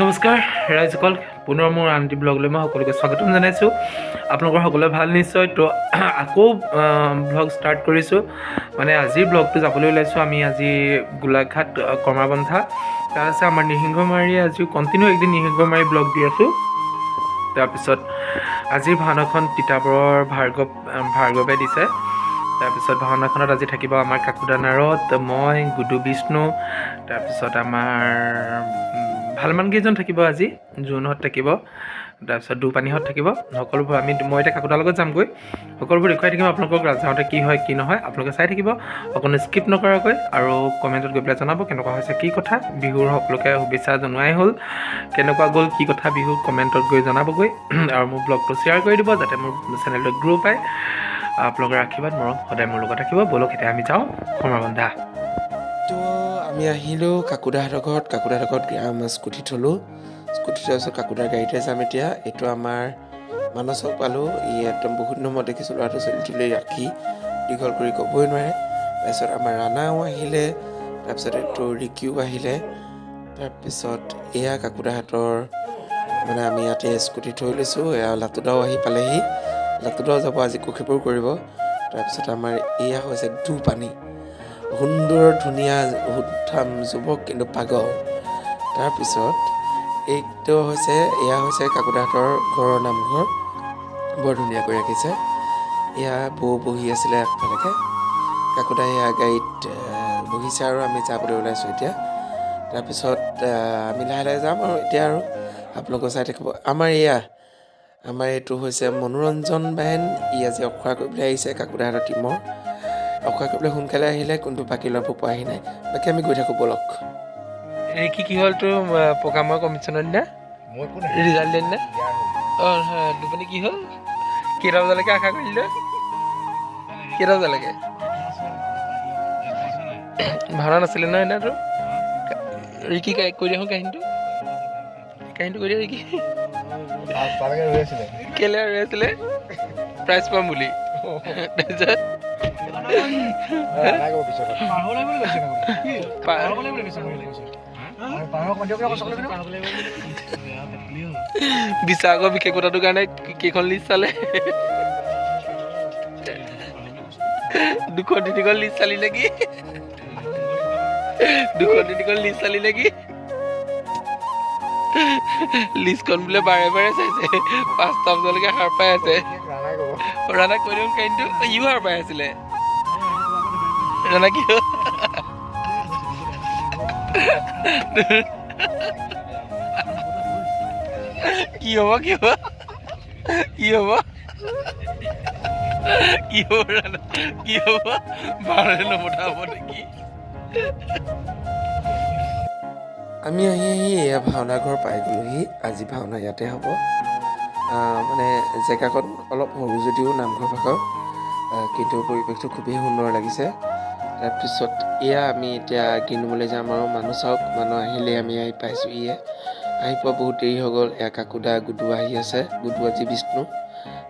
নমস্কাৰ ৰাইজসকল পুনৰ মোৰ আনটি ব্লগলৈ মই সকলোকে স্বাগতম জনাইছোঁ। আপোনালোকৰ সকলোৱে ভাল নিশ্চয়। তো আকৌ ব্লগ ষ্টাৰ্ট কৰিছোঁ। মানে আজিৰ ব্লগটো যাবলৈ ওলাইছোঁ আমি আজি গোলাঘাট কমাৰবন্ধা তাত আছে আমাৰ নিসিংহমাৰী আজিও কণ্টিনিউ একদিন নিসিংহমাৰী ব্লগ দি আছোঁ। তাৰপিছত আজিৰ ভাওনাখন তিতাবৰৰ ভাৰ্গৱ ভাৰ্গৱে দিছে। তাৰপিছত ভাওনাখনত আজি থাকিব আমাৰ কাকুদা নাৰদ মই গুডু বিষ্ণু। তাৰপিছত আমাৰ উম, ভালমান কেইজন থাকিব আজি? জোনহঁত থাকিব তাৰপিছত দুপানীহঁত থাকিব। সকলোবোৰ আমি মই এতিয়া কাকুদাৰ লগত যামগৈ। সকলোবোৰ দেখুৱাই থাকিম আপোনালোকক ৰাজহাঁহতে কি হয় কি নহয়। আপোনালোকে চাই থাকিব। অকণো স্কিপ নকৰাকৈ আৰু কমেণ্টত গৈ পেলাই জনাব কেনেকুৱা হৈছে কি কথা। বিহুৰ সকলোকে শুভেচ্ছা জনোৱাই হ'ল। কেনেকুৱা গ'ল কি কথা বিহু কমেণ্টত গৈ জনাবগৈ। আৰু মোৰ ব্লগটো শ্বেয়াৰ কৰি দিব যাতে মোৰ চেনেলটো গ্ৰ' পায়। আপোনালোকৰ আশীৰ্বাদ মৰম সদায় মোৰ লগত থাকিব। ব'লক এতিয়া আমি যাওঁ। সমাৰবন্ধা তো আমি আহিলোঁ কাকুদাহঁতৰ ঘৰত কাকুদাহঁতৰ ঘৰত আমাৰ স্কুটি থ'লোঁ। স্কুটি থোৱাৰ পিছত কাকুদাৰ গাড়ীতে যাম এতিয়া। এইটো আমাৰ মানসক পালোঁ। ই একদম বহুত দিনৰ দেখিছোঁ ল'ৰাটো চলি তুলি ৰাখি দীঘল কৰি ক'বই নোৱাৰে। তাৰপিছত আমাৰ ৰাণাও আহিলে। তাৰপিছত এইটো ৰিকিও আহিলে। তাৰপিছত এয়া কাকুদাহঁতৰ মানে আমি ইয়াতে স্কুটি থৈ লৈছোঁ। এয়া লাতুদাও আহি পালেহি। লাতুদাও যাব আজি কুশিবোৰ কৰিব। তাৰপিছত আমাৰ এয়া হৈছে দুপানী সুন্দৰ ধুনীয়া উত্থাম যুৱক কিন্তু পাগল। তাৰপিছত এইটো হৈছে এয়া হৈছে কাকুদাহঁতৰ ঘৰৰ নামঘৰ। বৰ ধুনীয়াকৈ ৰাখিছে। এয়া বৌ বহি আছিলে আগফালেকে। কাকুদাই এয়া গাড়ীত বহিছে আৰু আমি যাবলৈ ওলাইছোঁ এতিয়া। তাৰপিছত আমি লাহে লাহে যাম আৰু এতিয়া আৰু আপোনালোকে চাই থাকিব। আমাৰ এয়া আমাৰ এইটো হৈছে মনোৰঞ্জন বাহেন ই আজি অখৰা কৰিবলৈ আহিছে কাকুদাহঁতৰ টীমৰ। কৰিবলৈ সোনকালে আহিলে কিন্তু বাকী ল'ৰাবোৰ পোৱাহি নাই। বাকী আমি গৈ থাকোঁ বলক। ৰিকি কি হ'ল তোৰ প্ৰগ্ৰামৰ কমিশ্যনৰ দিনা ৰিজাল্ট দিনা অঁ হয় দুপানী কি হ'ল? কেইটা বজালৈকে আশা কৰিলে কেইটা বজালৈকে? ভাওনা নাছিলে নহয় সেইদিনা তোৰ? ৰিকি কা- কৈ দিয়াচোন কাহিনীটো। কাহিনীটো কৈ দিয়া ৰিকি। কেলে ৰৈ আছিলে? প্ৰাইজ পাম বুলি। তাৰপিছত? নাই ক'ব পিছত পাৰ লাগিব বুলি কৈছে পা- পাৰ লাগিব বুলি কৈছে পাৰ কণ্টিয়াৰ কথা কষ্ট লাগিব বিচাৰকৰ বিশেষতাটোৰ কাৰণে কেইখন লিষ্ট চালে? দুখন তিনিখন লিষ্ট চালি নেকি? দুখন তিনিখন লিষ্ট চালি নেকি? লিষ্টখন বোলে বাৰে বাৰে চাইছে। পাঁচটা বজালৈকে সাৰ পাই আছে। ৰাণাই ৰাণা কৈ দিওঁ কাহিনীটো ইও সাৰ পাই আছিলে। Dan lagi. Kio ba kio ba? Kio ba? Kio ba? Kio ba? Bare no mota ba ki. আমি আহি আহি এয়া ভাওনা ঘৰ পাই গ'লোহি আজি ভাওনা ইয়াতে হ'ব মানে জেগাখন অলপ সৰু যদিও নামঘৰ ভাষাও কিন্তু পৰিৱেশটো খুবেই সুন্দৰ লাগিছে তাৰপিছত এয়া আমি এতিয়া কিনিবলৈ যাম আৰু মানুহ চাওক মানুহ আহিলেই আমি আহি পাইছোঁ ইয়ে আহি পোৱা বহুত দেৰি হৈ গ'ল এয়া কাকুদা গুডু আহি আছে গুডু আজি বিষ্ণু।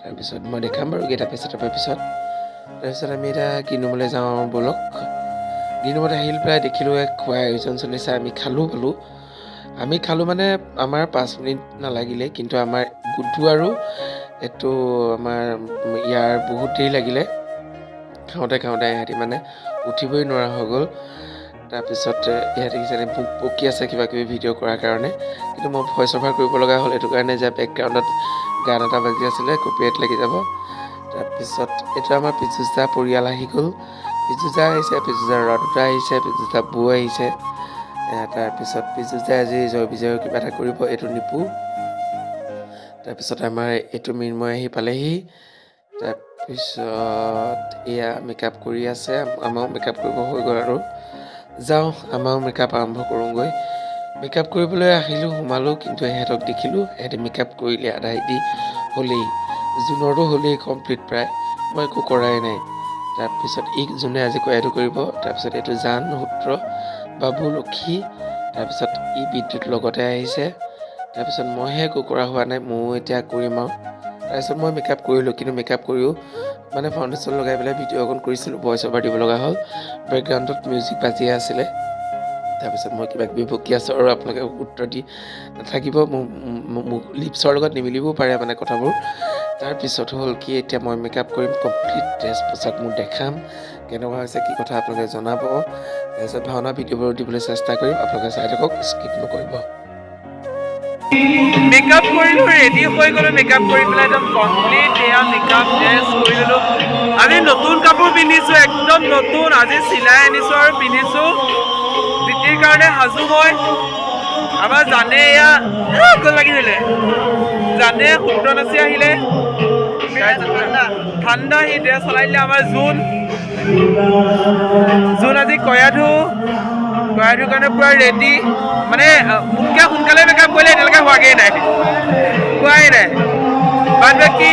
তাৰপিছত মই দেখাম বাৰু কেইটা পাইছে তাৰপৰা পিছত। তাৰপিছত আমি এতিয়া কিনিবলৈ যাওঁ আৰু ব'লক। দিনত আহিল প্ৰায় দেখিলোঁ খোৱাৰ আয়োজন চলিছে আমি খালোঁ পালোঁ আমি খালোঁ মানে আমাৰ পাঁচ মিনিট নালাগিলে কিন্তু আমাৰ গুডু আৰু এইটো আমাৰ ইয়াৰ বহুত দেৰি লাগিলে। খাওঁতে খাওঁতে ইহঁতি মানে উঠিবই নোৱাৰা হৈ গ'ল। তাৰপিছত ইহঁতি কিজানি মোক পকি আছে কিবা কিবি ভিডিঅ' কৰাৰ কাৰণে। কিন্তু মই ভইচ অভাৰ কৰিব লগা হ'ল এইটো কাৰণে যে বেকগ্ৰাউণ্ডত গান এটা বাজি আছিলে কপিৰাইট লাগি যাব। তাৰপিছত এইটো আমাৰ পিছুচা পৰিয়াল আহি গ'ল। পিজুজা আহিছে পিজুজাৰ দুটা আহিছে পিজুজা বৌ আহিছে। তাৰপিছত পিজুজাই আজি জয় বিজয়ৰ কিবা এটা কৰিব এইটো নিপু। তাৰপিছত আমাৰ এইটো মৃন্ময় আহি পালেহি। তাৰপিছত এয়া মেকআপ কৰি আছে আমাৰো মেকআপ কৰিব হৈ গ'ল আৰু। যাওঁ আমাৰো মেকআপ আৰম্ভ কৰোঁগৈ। মেকআপ কৰিবলৈ আহিলোঁ সোমালোঁ কিন্তু সিহঁতক দেখিলোঁ সিহঁতে মেকআপ কৰিলে আধা দি হ'লেই। জোনৰটো হ'লেই কমপ্লিট প্ৰায় মই একো কৰাই নাই। তাৰপিছত ই যোনে আজি কয় এইটো কৰিব। তাৰপিছত এইটো জান সূত্ৰ বাবু লক্ষী। তাৰপিছত ই বিদ্যুৎ লগতে আহিছে। তাৰপিছত মইহে একো কৰা হোৱা নাই ময়ো এতিয়া কৰিম আৰু। তাৰপিছত মই মেকআপ কৰিলোঁ কিন্তু মেকআপ কৰিও মানে ফাউণ্ডেশ্যন লগাই পেলাই ভিডিঅ' অকণ কৰিছিলোঁ ভইচ অভাৰ দিব লগা হ'ল। বেকগ্ৰাউণ্ডত মিউজিক বাজিয়ে আছিলে। তাৰপিছত মই কিবা কিবি বকি আছোঁ আৰু আপোনালোকে উত্তৰ দি নাথাকিব। মোক লিপছৰ লগত নিমিলিবও পাৰে মানে কথাবোৰ। তাৰপিছত হ'ল কি এতিয়া মই মেকআপ কৰিম কমপ্লিট ড্ৰেছ পোছাক মোৰ দেখাম। কেনেকুৱা হৈছে কি কথা আপোনালোকে জনাব। তাৰপিছত ভাওনা ভিডিঅ'বোৰ দিবলৈ চেষ্টা কৰিম। আপোনালোকে চাই থাকক স্কিপ নকৰিব। মেকআপ কৰিলোঁ ৰেডি হৈ গ'লোঁ মেকআপ কৰি পেলাই একদম কমপ্লিট এয়া মেকআপ ড্ৰেছ কৰি ল'লোঁ। আমি নতুন কাপোৰ পিন্ধিছোঁ একদম নতুন। আজি চিলাই আনিছোঁ আৰু পিন্ধিছোঁ। ডিউটিৰ কাৰণে সাজু মই আমাৰ জানে এয়া গ'ল লাগি ধৰিলে জানে সূত্ৰ নাচি আহিলে ঠাণ্ডা। সি ড্ৰেছ চলাই দিলে আমাৰ জোন। জোন আজি কয়াধু কয়াধুৰ কাৰণে পূৰা ৰেডি মানে মোতকৈ সোনকালে মেকআপ কৰিলে এতিয়ালৈকে হোৱাগেই নাই। হোৱাই নাই। বাদ বাকী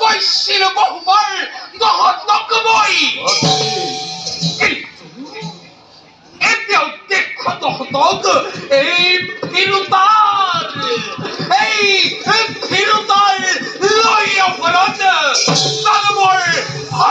কৈছিল বহুবার দহতকবই এতে অধ্যক্ষ দহতক এই ফিরুতার। এই ফিরুতার লই অপরাধ।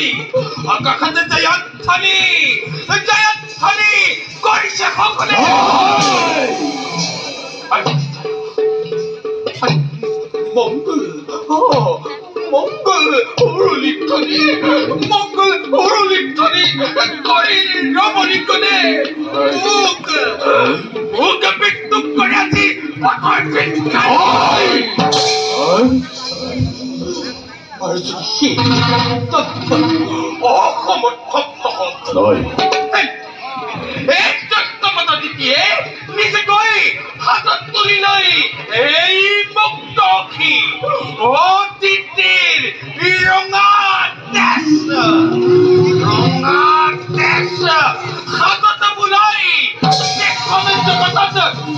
달리 아까 같은 자연 타니 자연 타니 꼬리채 펑크네 아니. 멍글 어 몽글 오르립터니 몽글 오르립터니 꼬리를 গৈ হাতত তুলি লৈ এই মুক্ত অখি অতীতিৰ ৰঙা তেজ ৰঙা তেজ হাতত বোলাই দেশখন জগতত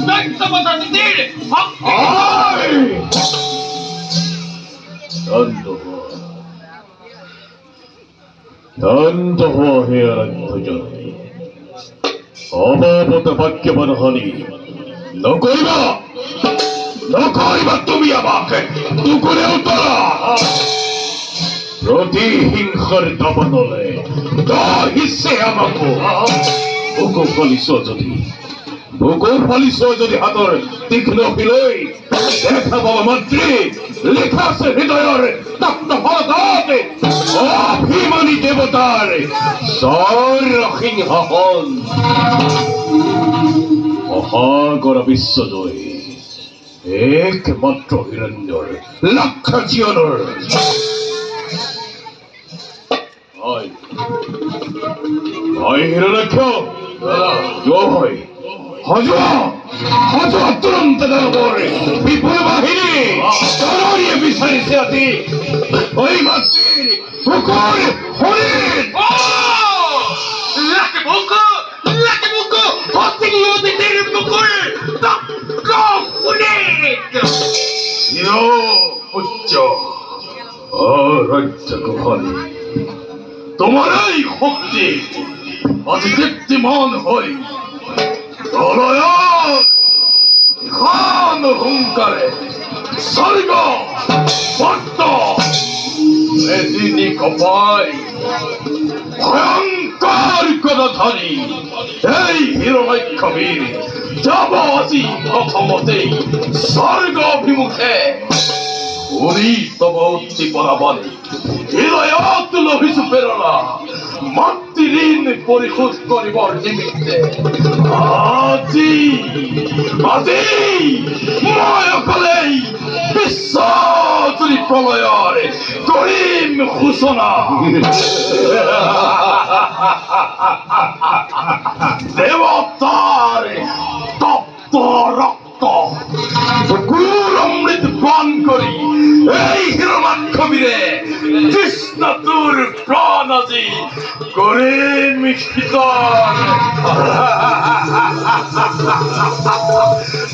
তত্ত্বমত দিতিৰ ভক্তি হওয়া হে আরাধ্যজননী অবাবত বাক্যবান আমাকে দুকুরেও তোলা প্রতিহিংসার দাবানলে তা হিসে বুকু ফলিছ যদি, বুকু ফলিছ যদি হাতৰ তীক্ষ্ণ শিলৈ দেখা পাব মন্ত্ৰী লিখা আছে হৃদয়ৰ তপ্ত দেৱতাৰ স্বৰ সিংহাসন মহাগৰ বিশ্বজয় একমাত্ৰ হিৰণ্যৰ লক্ষ জীৱনৰ হয়। হয় হিৰণ্যাক্ষ জয় হজুয়া হজুয়া তুরন্ত দরবার বিপুল বাহিনী তরবারিয়ে বিচারিছে আতি ওই মাতৃর ボコイホリーおーラケボコラケボコホッティングを出ているボコイドッゴーホリーよーっちチョあーらいったこはね止まらいホッティあずけってまんはいあらよーカーム本かで最後バット এদিনই কপাই ভয়ঙ্কর গদাধারী এই হিরণাক্ষবীর যাব আজি প্রথমতেই স্বর্গ অভিমুখে পরিশোধ করিবার নিমিত্তে আজি আজি মই অকলেই বিশ্বজুৰি প্ৰলয়ৰ কৰিম সূচনা দেৱতাৰ তপ্ত ৰক্ত চকুৰ অমৃত পান কৰি এই হিরণাক্ষবীরে কৃষ্ণ তোর প্রাণ আজি করেন মিশ্রিত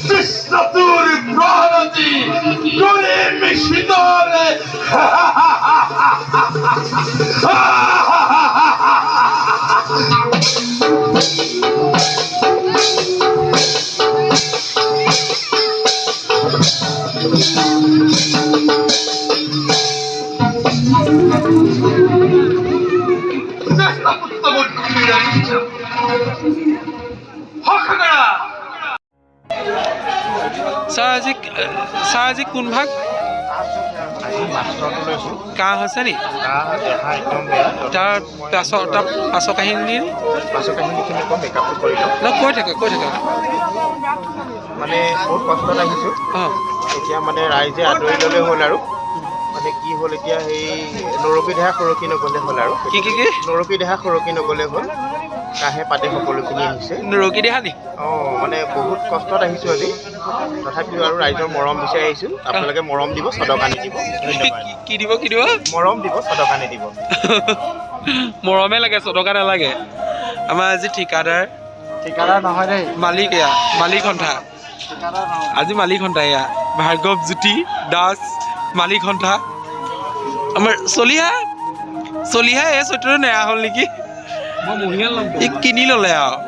কৃষ্ণ তোর প্রাণ আজি আজি ছাৰ কোন ভাগ? কাহ হৈছে নি? তাৰ পাছৰ তাৰ পাছৰ কাহিনী নি পাছৰ কাহিনীখিনি কম মেকআপটো কৰি লওঁ ন কৈ থাকে কৈ থাকে। মানে বহুত কষ্টত আহিছোঁ এতিয়া মানে ৰাইজে আদৰি ল'লে হ'ল আৰু। মানে কি হ'ল এতিয়া সেই নৰপী দেহা সৰকি নগ'লে হ'ল আৰু। কি কি কি? নৰপী দেহা সৰকি নগ'লে হ'ল। কাহে পাতে সকলোখিনি আহিছে ৰকি দেহা নি? অঁ মানে বহুত কষ্টত আহিছোঁ আজি। তথাপিও আৰু ৰাইজৰ মৰম বিচাৰি আহিছোঁ। আপোনালোকে মৰম দিব চদক আনি দিব কি- কি দিব কি দিব? মৰম দিব চদক আনি দিব মৰমে লাগে চটকা নালাগে। আমাৰ আজি ঠিকাদাৰ। ঠিকাদাৰ নহয় দেই। মালিক এয়া মালিক সন্থা। আজি মালিক সন্থা এয়া। ভাৰ্গৱ জ্যোতি দাস মালিক সন্থা। আমাৰ চলিহা চলিহা এই চৰিত্ৰটো নেৰা হ'ল নেকি? ই কিনি ল'লে আৰু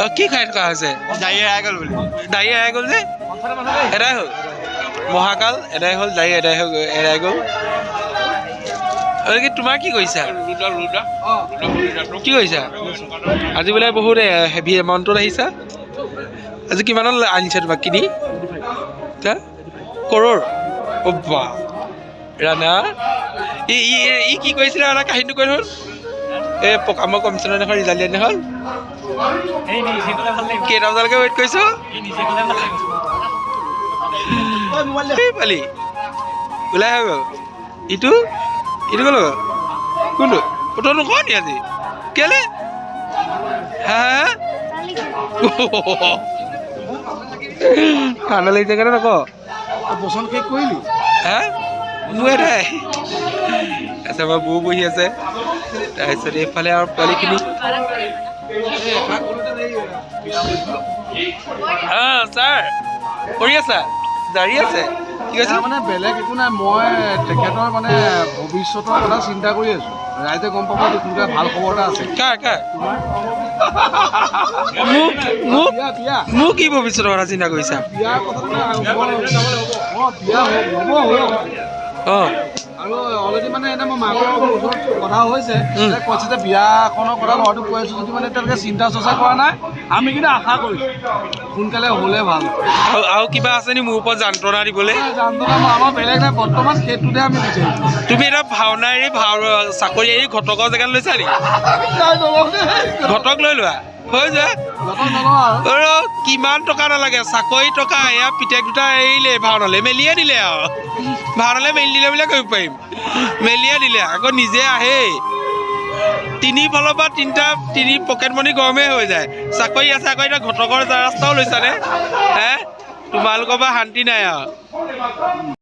অ, কি খাই থকা হৈছে? দায়ী এৰাই গ'ল বুলি। দাড়ি এৰাই গ'ল যে? এদাই হ'ল। মহাকাল এদাই হ'ল দাড়ি এদাই হৈ গ'ল এৰাই গ'ল। আৰু কি তোমাৰ কি কৰিছা? কি কৰিছা? আজি বোলে বহুত হেভি এমাউণ্টত আহিছা। আজি কিমানত আনিছা তোমাক কিনি? কৰৰ? অ' বা ৰাণা। ই ই ই কি কৰিছিলে ৰাণা? কাহিনীটো কৈ হ'ল এই পকামৰ কমিশ্যনৰ দিনাখন ৰিজাল্ট দিয়া দিনাখন কেইটা বজালৈকে ৱেইট কৰিছ? পালি। ওলাই গ'ল। ইটো? ইটো ক'লৈ গ'ল কোনটো? তই নকওঁ নি আজি? কেলে? হা ঠাণ্ডা লাগিছে কাৰণে নক পচন্দ শেষ কৰিলি? হা? এটাই তাৰপিছত আমাৰ বৌ বহি আছে। তাৰপিছত এইফালে আৰু পোৱালিখিনি। ছাৰ কৰি আছা? জাৰি আছে। মানে বেলেগ একো নাই মই তেখেতৰ মানে ভৱিষ্যতৰ কথা চিন্তা কৰি আছো। ৰাইজে গম পাব যে সোনকালে ভালো খবৰ এটা আছে। কাৰ কাৰ? মোক কি ভৱিষ্যতৰ কথা চিন্তা কৰিছা? বিয়াৰ কথাটো অঁ বিয়া হ'ব হ'ব। আৰু অলৰেডি মানে এনে মই মাকৰ ওচৰত কথা হৈছে। কৈছে যে বিয়াখনৰ কথা ল'ৰাটোক কৈ আছো যদি মানে এতিয়ালৈকে চিন্তা চৰ্চা কৰা নাই। আমি কিন্তু আশা কৰিছোঁ। সোনকালে হ'লে ভালো। আৰু কিবা আছে নি মোৰ ওপৰত যন্ত্ৰণা দিবলৈ? জানদনা আমাৰ বেলেগ নাই বৰ্তমান সেইটোতে আমি বিচাৰিছোঁ। তুমি এটা ভাওনা এৰি ভাও চাকৰি এৰি ঘটকৰ জেগাত লৈছা নেকি। ঘটক লৈ লোৱা? হৈ যায় যতন নলওঁ আৰু আৰু কিমান টকা নালাগে? চাকৰি টকা, এয়া পিতেক দুটা এৰিলে, ভাওনালৈ মেলিয়ে দিলে আৰু। ভাওনালৈ মেলি দিলে বুলিয়ে কৰিব পাৰিম। মেলিয়ে দিলে। আকৌ নিজে আহেই তিনি ফালৰ পৰা তিনিটা, তিনি পকেট মনি গৰমেই হৈ যায়। চাকৰি আছে, আকৌ এতিয়া ঘটকৰ ৰাস্তাও লৈছানে? হে? তোমালোকৰ পৰা শান্তি নাই আৰু।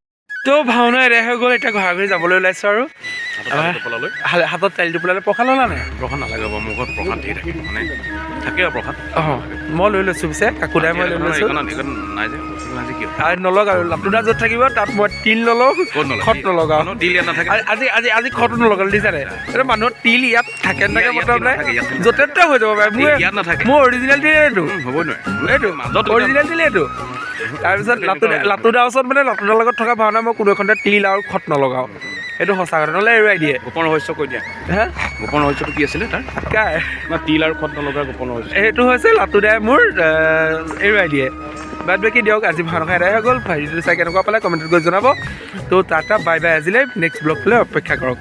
তো ভাওনা এদাই হৈ গ'ল এতিয়া ঘৰা ঘৰি যাবলৈ ওলাইছোঁ আৰু। হাতত তালি টোপোলালে? প্ৰসাদ ল'লা নাই? প্ৰসাদ নালাগে বাৰু মোৰ ঘৰত প্ৰসাদ ধেৰ থাকে মানে থাকে আৰু প্ৰসাদ। অঁ মই লৈ লৈছোঁ পিছে কাকুদাই মই লৈ লৈছোঁ। নাই যে। আৰু নলগাওঁ লাটুদা য'ত থাকিব তাত মই তিল নলওঁ ক'ত নলগাওঁ? খত আজি আজি আজি খতো নলগালোঁ দিছানে এইটো মানুহৰ তিল ইয়াত থাকে নাথাকে ইয়াত নাই য'তে ত'তে হৈ যাব পাৰে। মোৰ ইয়াত। মোৰ অৰিজিনেল তিল এইটো। হ'বই নোৱাৰে। এইটো। অৰিজিনেল তিল এইটো। তাৰপিছত লাটুদা লাটুদাৰ ওচৰত মানে লাটুদাৰ লগত থকা ভাওনা মই কোনো এখনতে তিল আৰু খত নলগাওঁ। এইটো সঁচা কথা নহ'লে এৰুৱাই দিয়ে। গোপন ৰহস্য কৈ দিয়া। হা? গোপন ৰহস্যটো কি আছিলে তাৰ? না তিল আৰু খত নলগা গোপন ৰহস্য। সেইটো হৈছে লাটুদাই মোৰ এৰুৱাই দিয়ে। বাদ বাকী দিয়ক, আজি ভাওনা এদাই হৈ গ'ল। ভিডিঅ'টো চাই কেনেকুৱা পালে কমেণ্টত গৈ জনাব। তো টাটা, বাই বাই। আজিলৈ নেক্সট ব্লগটোলৈ অপেক্ষা কৰক।